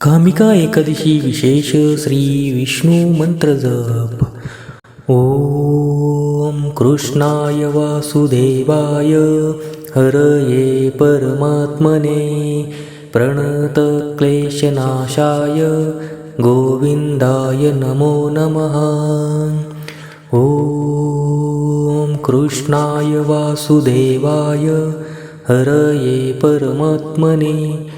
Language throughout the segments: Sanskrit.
कामिका एकादशी विशेष श्री विष्णू मंत्र जप. ॐ कृष्णाय वासुदेवाय. हरये परमात्मने प्रणत क्लेशनाशाय गोविंदाय नमो नमः. ॐ कृष्णाय वासुदेवाय. हरये परमात्मने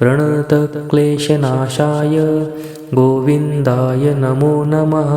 प्रणतक्लेशनाशाय गोविन्दाय नमो नमः